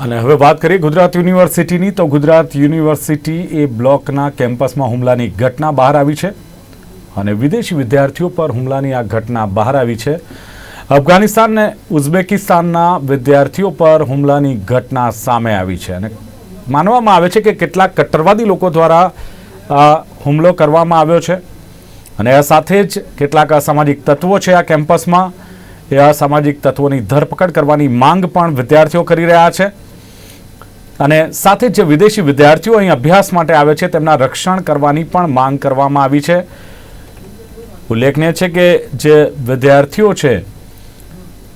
અને હવે વાત કરીએ ગુજરાત યુનિવર્સિટીની, તો ગુજરાત યુનિવર્સિટી એ બ્લોકના કેમ્પસમાં હુમલાની ઘટના બહાર આવી છે અને વિદેશી વિદ્યાર્થીઓ પર હુમલાની આ ઘટના બહાર આવી છે. અફઘાનિસ્તાન અને ઉઝબેકિસ્તાનના વિદ્યાર્થીઓ પર હુમલાની ઘટના સામે આવી છે અને માનવામાં આવે છે કે કેટલાક કટ્ટરવાદી લોકો દ્વારા હુમલો કરવામાં આવ્યો છે અને આ સાથે જ કેટલાક અસામાજિક તત્વો છે આ કેમ્પસમાં. એ અસામાજિક તત્વોની ધરપકડ કરવાની માંગ પણ વિદ્યાર્થીઓ કરી રહ્યા છે. અને સાથે જ વિદેશી વિદ્યાર્થીઓ અહીં અભ્યાસ માટે આવે છે, તેમના રક્ષણ કરવાની પણ માંગ કરવામાં આવી છે. ઉલ્લેખનીય છે કે જે વિદ્યાર્થીઓ છે,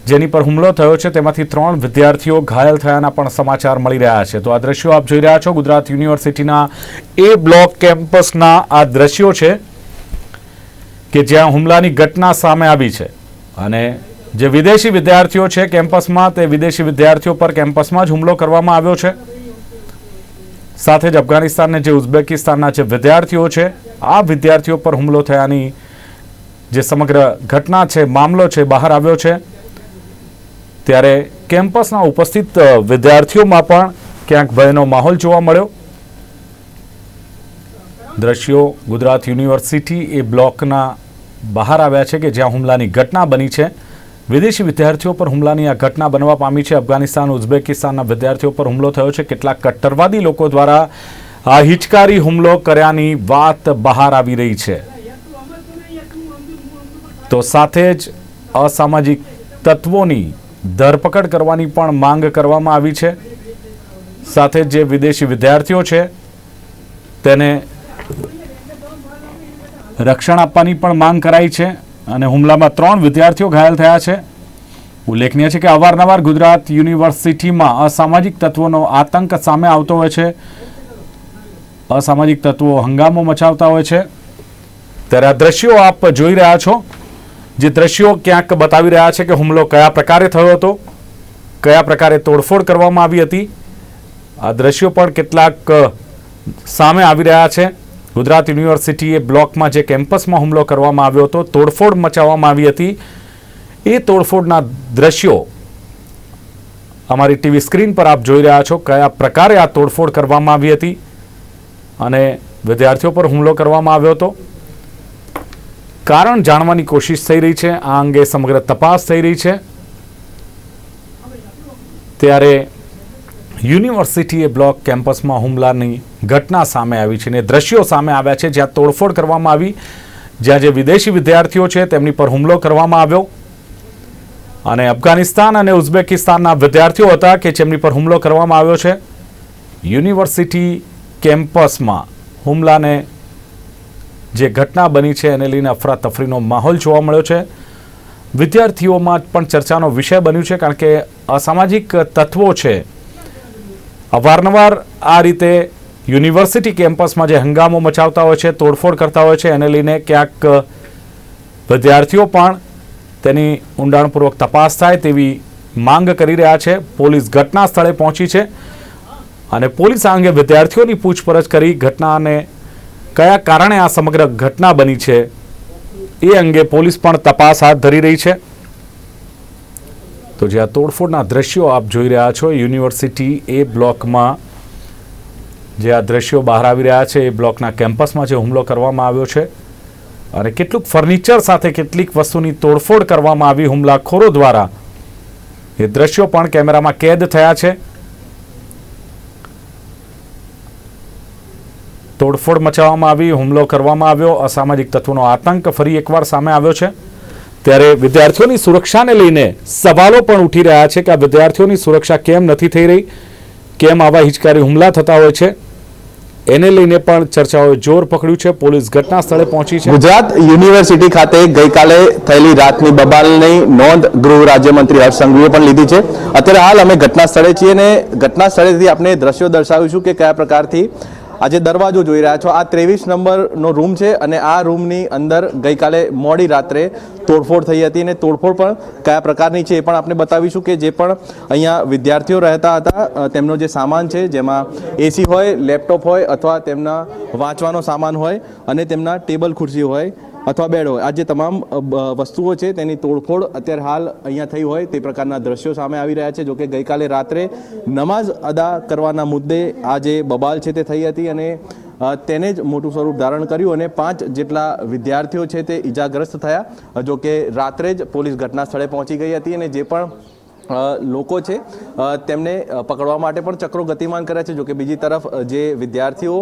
જેની પર હુમલો થયો છે, તેમાંથી ત્રણ વિદ્યાર્થીઓ ઘાયલ થયાના પણ સમાચાર મળી રહ્યા છે. તો આ દ્રશ્યો આપ જોઈ રહ્યા છો, ગુજરાત યુનિવર્સિટીના એ બ્લોક કેમ્પસના આ દ્રશ્યો છે કે જ્યાં હુમલાની ઘટના સામે આવી છે. અને જે વિદેશી વિદ્યાર્થીઓ છે કેમ્પસમાં, તે વિદેશી વિદ્યાર્થીઓ પર કેમ્પસમાં જ હુમલો કરવામાં આવ્યો છે. સાથે જ અફઘાનિસ્તાન અને જે ઉઝબેકિસ્તાનના જે વિદ્યાર્થીઓ છે, આ વિદ્યાર્થીઓ પર હુમલો થયાની જે સમગ્ર ઘટના છે, મામલો છે, બહાર આવ્યો છે. ત્યારે કેમ્પસના ઉપસ્થિત વિદ્યાર્થીઓમાં પણ ક્યાંક ભયનો માહોલ જોવા મળ્યો. દ્રશ્યો ગુજરાત યુનિવર્સિટી એ બ્લોકના બહાર આવ્યા છે કે જ્યાં હુમલાની ઘટના બની છે. વિદેશી વિદ્યાર્થીઓ પર હુમલાની આ ઘટના બનવા પામી છે. અફઘાનિસ્તાન, ઉઝબેકિસ્તાનના વિદ્યાર્થીઓ પર હુમલો થયો છે. કેટલાક કટ્ટરવાદી લોકો દ્વારા આ હિચકારી હુમલો કર્યાની વાત બહાર આવી રહી છે. તો સાથે જ અસામાજિક તત્વોની ધરપકડ કરવાની પણ માંગ કરવામાં આવી છે. સાથે જ વિદેશી વિદ્યાર્થીઓ છે, તેને રક્ષણ આપવાની પણ માંગ કરાઈ છે. અને હુમલામાં ત્રણ વિદ્યાર્થીઓ ઘાયલ થયા છે. ઉલ્લેખનીય છે કે અવારનવાર ગુજરાત યુનિવર્સિટીમાં અસામાજિક તત્વોનો આતંક સામે આવતો હોય છે. અસામાજિક તત્વો હંગામો મચાવતા હોય છે. ત્યારે આ દ્રશ્યો આપ જોઈ રહ્યા છો. જે દ્રશ્યો ક્યાંક બતાવી રહ્યા છે કે હુમલો કયા પ્રકારે થયો હતો, કયા પ્રકારે તોડફોડ કરવામાં આવી હતી. આ દ્રશ્યો પણ કેટલાક સામે આવી રહ્યા છે. ગુજરાત યુનિવર્સિટીએ બ્લોકમાં જે કેમ્પસમાં હુમલો કરવામાં આવ્યો હતો, તોડફોડ મચાવવામાં આવી હતી. એ તોડફોડના દ્રશ્યો અમારી ટીવી સ્ક્રીન પર આપ જોઈ રહ્યા છો, કયા પ્રકારે આ તોડફોડ કરવામાં આવી હતી અને વિદ્યાર્થીઓ પર હુમલો કરવામાં આવ્યો હતો. કારણ જાણવાની કોશિશ થઈ રહી છે, આ અંગે સમગ્ર તપાસ થઈ રહી છે. ત્યારે યુનિવર્સિટીએ બ્લોક કેમ્પસમાં હુમલાની ઘટના સામે આવી છે અને દ્રશ્યો સામે આવ્યા છે. જ્યાં તોડફોડ કરવામાં આવી. જ્યાં જે વિદેશી વિદ્યાર્થીઓ છે તેમની પર હુમલો કરવામાં આવ્યો. અને અફઘાનિસ્તાન અને ઉઝબેકિસ્તાનના વિદ્યાર્થીઓ હતા કે જેમની પર હુમલો કરવામાં આવ્યો છે. યુનિવર્સિટી કેમ્પસમાં હુમલાને જે ઘટના બની છે એને લઈને અફરાતફરીનો માહોલ જોવા મળ્યો છે. વિદ્યાર્થીઓમાં પણ ચર્ચાનો વિષય બન્યું છે કારણ કે અસામાજિક તત્વો છે અવારનવાર આ રીતે યુનિવર્સિટી કેમ્પસમાં જે હંગામો મચાવતા હોય છે, તોડફોડ કરતા હોય છે, એને લઈને ક્યાંક વિદ્યાર્થીઓ પણ તેની ઊંડાણપૂર્વક તપાસ થાય તેવી માંગ કરી રહ્યા છે. પોલીસ ઘટના સ્થળે પહોંચી છે અને પોલીસ આ અંગે વિદ્યાર્થીઓની પૂછપરછ કરી ઘટનાને કયા કારણે આ સમગ્ર ઘટના બની છે એ અંગે પોલીસ પણ તપાસ હાથ ધરી રહી છે. તો જે આ તોડફોડના દ્રશ્યો આપ જોઈ રહ્યા છો યુનિવર્સિટી એ બ્લોકમાં જે આ દ્રશ્યો બહાર આવી રહ્યા છે, એ બ્લોકના કેમ્પસમાં જે હુમલો કરવામાં આવ્યો છે અને કેટલુંક ફર્નિચર સાથે કેટલીક વસ્તુની તોડફોડ કરવામાં આવી હુમલાખોરો દ્વારા. એ દ્રશ્યો પણ કેમેરામાં કેદ થયા છે. તોડફોડ મચાવવામાં આવી, હુમલો કરવામાં આવ્યો, અસામાજિક તત્વોનો આતંક ફરી એકવાર સામે આવ્યો છે. ત્યારે વિદ્યાર્થીઓની સુરક્ષાને લઈને સવાલો પણ ઉઠી રહ્યા છે કે આ વિદ્યાર્થીઓની સુરક્ષા કેમ નથી થઈ રહી? કેમ આવા હિચકારી હુમલા થતા હોય છે? એને લઈને પણ ચર્ચાઓએ જોર પકડ્યું છે. પોલીસ ઘટના સ્થળે પહોંચી છે. ગુજરાત યુનિવર્સિટી ખાતે ગઈકાલે થયેલી રાતની બબાલની નોંધ ગૃહ રાજ્યમંત્રી હર્ષ પણ લીધી છે. અત્યારે હાલ અમે ઘટના સ્થળે છીએ અને ઘટના સ્થળેથી આપણે દ્રશ્યો દર્શાવીશું કે કયા પ્રકારથી આજે દરવાજો જોઈ રહ્યા છો. આ ત્રેવીસ નંબરનો રૂમ છે અને આ રૂમની અંદર ગઈકાલે મોડી રાત્રે તોડફોડ થઈ હતી અને તોડફોડ પણ કયા પ્રકારની છે એ પણ આપણે બતાવીશું કે જે પણ અહીંયા વિદ્યાર્થીઓ રહેતા હતા તેમનો જે સામાન છે, જેમાં એસી હોય, લેપટોપ હોય અથવા તેમના વાંચવાનો સામાન હોય અને તેમના ટેબલ ખુરશી હોય અથવા બેડ હોય. આ જે તમામ વસ્તુઓ છે તેની તોડફોડ અત્યારે હાલ અહીંયા થઈ હોય તે પ્રકારના દ્રશ્યો સામે આવી રહ્યા છે, જોકે ગઈકાલે રાત્રે નમાઝ અદા કરવાના મુદ્દે આ જે બબાલ છે તે થઈ હતી અને તેને જ મોટું સ્વરૂપ ધારણ કર્યું અને પાંચ જેટલા વિદ્યાર્થીઓ છે તે ઈજાગ્રસ્ત થયા. જો કે રાત્રે જ પોલીસ ઘટના સ્થળે પહોંચી ગઈ હતી અને જે પણ લોકો છે તેમને પકડવા માટે પણ ચક્રો ગતિમાન કર્યા છે. જોકે બીજી તરફ જે વિદ્યાર્થીઓ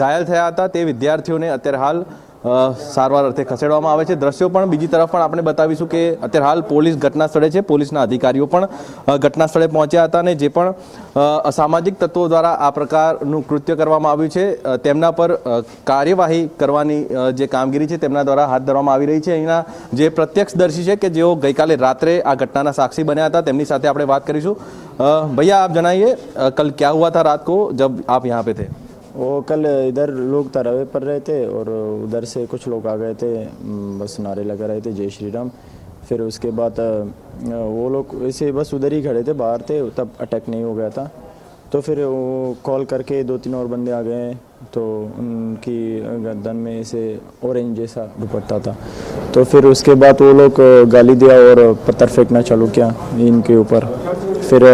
ઘાયલ થયા હતા તે વિદ્યાર્થીઓને અત્યારે હાલ સારવાર અર્થે ખસેડવામાં આવે છે. દ્રશ્યો પણ બીજી તરફ પણ આપણે બતાવીશું કે અત્યારે હાલ પોલીસ ઘટના સ્થળે છે. પોલીસના અધિકારીઓ પણ ઘટના સ્થળે પહોંચ્યા હતા અને જે પણ અસામાજિક તત્વો દ્વારા આ પ્રકારનું કૃત્ય કરવામાં આવ્યું છે. તેમના પર કાર્યવાહી કરવાની જે કામગીરી છે તેમના દ્વારા હાથ ધરવામાં આવી રહી છે. અહીંના જે પ્રત્યક્ષદર્શી છે કે જેઓ ગઈકાલે રાત્રે આ ઘટનાના સાક્ષી બન્યા હતા, તેમની સાથે આપણે વાત કરીશું. ભૈયા, આપ જણાઈએ કલ ક્યા હુઆ હતા રાત કો જબ આપ યહાં પે થે? वो कल इधर लोग तरावे पर रहे थे और उधर से कुछ लोग आ गए थे बस नारे लगा रहे थे जय श्री राम फिर उसके बाद वो लोग ऐसे बस उधर ही खड़े थे, बाहर थे, तब अटैक नहीं हो गया था। तो फिर वो कॉल करके दो तीन और बंदे आ गए तो उनकी गर्दन में ऐसे ऑरेंज जैसा दुपट्टा था। तो फिर उसके बाद वो लोग गाली दिया और पत्थर फेंकना चालू किया इनके ऊपर। फिर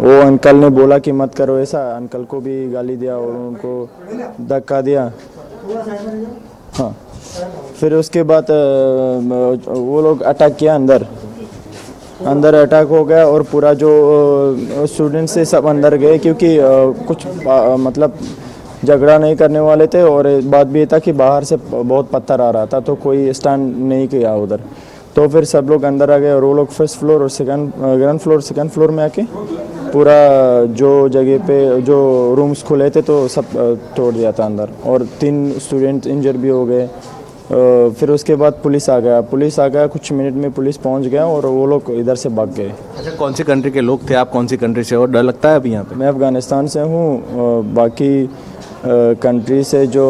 वो अंकल ने बोला कि मत करो, ऐसा अंकल को भी गाली दिया और उनको धक्का दिया। हाँ। फिर उसके बाद वो लोग अटैक किया अंदर। अंदर अटैक हो गया और पूरा जो स्टूडेंट से सब अंदर गए क्योंकि कुछ मतलब झगड़ा नहीं करने वाले थे और बात भी था कि बाहर से बहुत पत्थर आ रहा था तो कोई स्टैंड नहीं किया उधर। तो फिर सब लोग अंदर आ गए और वो लोग फ़र्स्ट फ्लोर और second ground floor second floor में आके पूरा जो जगह पे जो रूम्स खुले थे तो सब तोड़ दिया था अंदर। और तीन स्टूडेंट इंजर भी हो गए। फिर उसके बाद पुलिस आ गया। पुलिस आ गया कुछ मिनट में पुलिस पहुँच गया और वो लोग इधर से भाग गए। अच्छा कौन सी कंट्री के लोग थे आप? कौन सी कंट्री से? और डर लगता है अभी यहाँ पे? मैं अफ़गानिस्तान से हूँ बाकी कंट्री से जो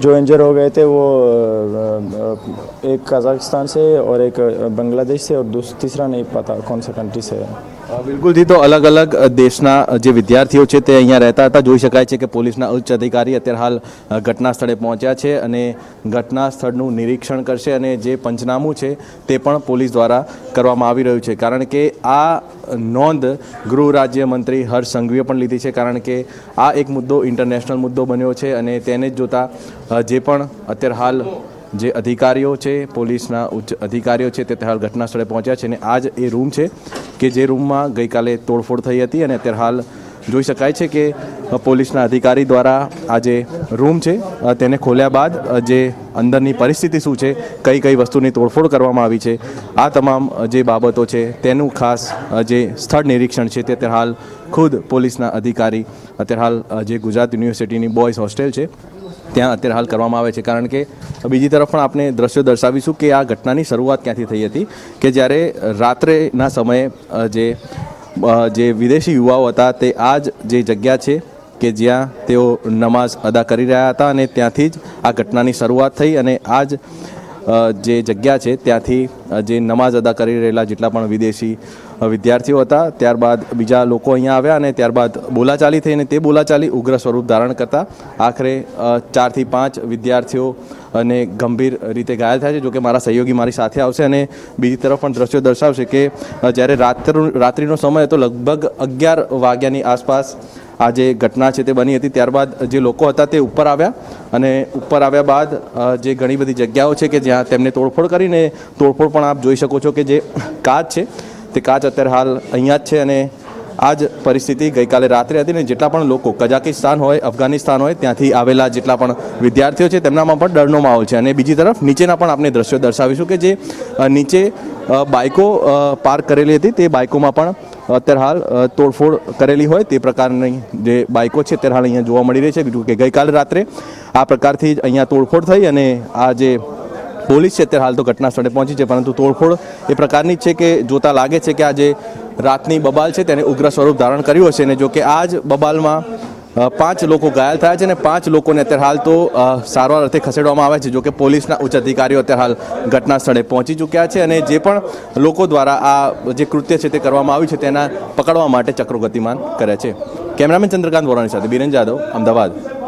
जो इंजर हो गए थे वो अ, अ, एक कजाकिस्तान से और एक अ, बांग्लादेश से और दूस तीसरा नहीं पता कौन सा कंट्री से है અ, બિલકુલથી તો અલગ અલગ દેશના જે વિદ્યાર્થીઓ છે તે અહીંયા રહેતા હતા. જોઈ શકાય છે કે પોલીસના ઉચ્ચ અધિકારી અત્યારે હાલ ઘટના સ્થળે પહોંચ્યા છે અને ઘટના સ્થળનું નિરીક્ષણ કરશે અને જે પંચનામું છે તે પણ પોલીસ દ્વારા કરવામાં આવી રહ્યું છે. કારણ કે આ નોંધ ગૃહ રાજ્યમંત્રી હર્ષ સંઘવીએ પણ લીધી છે. કારણ કે આ એક મુદ્દો ઇન્ટરનેશનલ મુદ્દો બન્યો છે અને તેને જ જોતા જે પણ અત્યારે હાલ જે અધિકારીઓ છે, પોલીસના ઉચ્ચ અધિકારીઓ છે, તે હાલ ઘટના સ્થળે પહોંચ્યા છે અને આ જ એ રૂમ છે કે જે રૂમમાં ગઈકાલે તોડફોડ થઈ હતી અને અત્યારે હાલ જોઈ શકાય છે કે પોલીસના અધિકારી દ્વારા આ જે રૂમ છે તેને ખોલ્યા બાદ જે અંદરની પરિસ્થિતિ શું છે, કઈ કઈ વસ્તુની તોડફોડ કરવામાં આવી છે, આ તમામ જે બાબતો છે, તેનું ખાસ જે સ્થળ નિરીક્ષણ છે તે અત્યારે હાલ ખુદ પોલીસના અધિકારી, અત્યારે હાલ જે ગુજરાત યુનિવર્સિટીની બોયઝ હોસ્ટેલ છે, ત્યાં અત્યારે હાલ કરવામાં આવે છે. કારણ કે બીજી તરફ પણ આપણે દ્રશ્યો દર્શાવીશું કે આ ઘટનાની શરૂઆત ક્યાંથી થઈ હતી, કે જ્યારે રાત્રેના સમયે જે જે વિદેશી યુવાઓ હતા તે આ જ જે જગ્યા છે કે જ્યાં તેઓ નમાઝ અદા કરી રહ્યા હતા અને ત્યાંથી જ આ ઘટનાની શરૂઆત થઈ અને આ જ જે જગ્યા છે ત્યાંથી જે નમાઝ અદા કરી રહેલા જેટલા પણ વિદેશી વિદ્યાર્થીઓ હતા, ત્યારબાદ બીજા લોકો અહીંયા આવ્યા અને ત્યારબાદ બોલાચાલી થઈ અને તે બોલાચાલી ઉગ્ર સ્વરૂપ ધારણ કરતા આખરે ચારથી પાંચ વિદ્યાર્થીઓ અને ગંભીર રીતે ઘાયલ થયા છે જોકે મારા સહયોગી મારી સાથે આવશે અને બીજી તરફ પણ દ્રશ્યો દર્શાવશે કે જ્યારે રાત્ર, રાત્રિનો સમય હતો, લગભગ અગિયાર વાગ્યાની આસપાસ આ જે ઘટના છે તે બની હતી. ત્યારબાદ જે લોકો હતા તે ઉપર આવ્યા અને ઉપર આવ્યા બાદ જે ઘણી બધી જગ્યાઓ છે કે જ્યાં તેમને તોડફોડ કરીને, તોડફોડ પણ આપ જોઈ શકો છો કે જે કાચ છે, તે કાચ અત્યારે હાલ અહીંયા જ છે અને આ જ પરિસ્થિતિ ગઈકાલે રાત્રે હતી ને જેટલા પણ લોકો કઝાકિસ્તાન હોય, અફઘાનિસ્તાન હોય, ત્યાંથી આવેલા જેટલા પણ વિદ્યાર્થીઓ છે, તેમનામાં પણ ડરનો માહોલ છે. અને બીજી તરફ નીચેના પણ આપણે દ્રશ્યો દર્શાવીશું કે જે નીચે બાઇકો પાર્ક કરેલી હતી. તે બાઇકોમાં પણ અત્યારે હાલ તોડફોડ કરેલી હોય. તે પ્રકારની જે બાઇકો છે, અત્યારે હાલ અહીંયા જોવા મળી રહી છે. કે ગઈકાલે રાત્રે આ પ્રકારથી અહીંયા તોડફોડ થઈ અને આ જે પોલીસ છે અત્યારે હાલ તો ઘટના સ્થળે પહોંચી છે, પરંતુ તોડફોડ એ પ્રકારની છે કે જોતા લાગે છે કે આ જે રાતની બબાલ છે તેને ઉગ્ર સ્વરૂપ ધારણ કર્યું હશે અને જો કે આ જ બબાલમાં પાંચ લોકો ઘાયલ થયા છે અને પાંચ લોકોને અત્યારે હાલ તો સારવાર અર્થે ખસેડવામાં આવે છે, જો કે પોલીસના ઉચ્ચ અધિકારીઓ અત્યારે હાલ ઘટના સ્થળે પહોંચી ચૂક્યા છે અને જે પણ લોકો દ્વારા આ જે કૃત્ય છે તે કરવામાં આવ્યું છે તેના પકડવા માટે ચક્રો ગતિમાન કર્યા છે. કેમેરામેન ચંદ્રકાંત વોરાણી સાથે બિરન જાદવ, અમદાવાદ.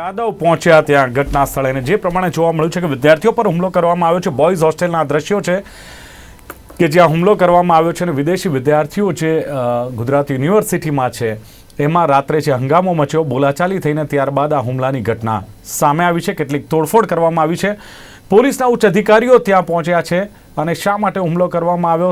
જાદવ પહોંચ્યા ત્યાં ઘટના સ્થળે જે પ્રમાણે જોવા મળ્યું છે કે વિદ્યાર્થીઓ પર હુમલો કરવામાં આવ્યો છે બોયઝ હોસ્ટેલના દ્રશ્યો છે કે જ્યાં હુમલો કરવામાં આવ્યો છે અને વિદેશી વિદ્યાર્થીઓ જે ગુજરાત યુનિવર્સિટીમાં છે, એમાં રાત્રે જે હંગામો મચ્યો, બોલાચાલી થઈને ત્યારબાદ આ હુમલાની ઘટના સામે આવી છે. કેટલીક તોડફોડ કરવામાં આવી છે. પોલીસના ઉચ્ચ અધિકારીઓ ત્યાં પહોંચ્યા છે અને શા માટે હુમલો કરવામાં આવ્યો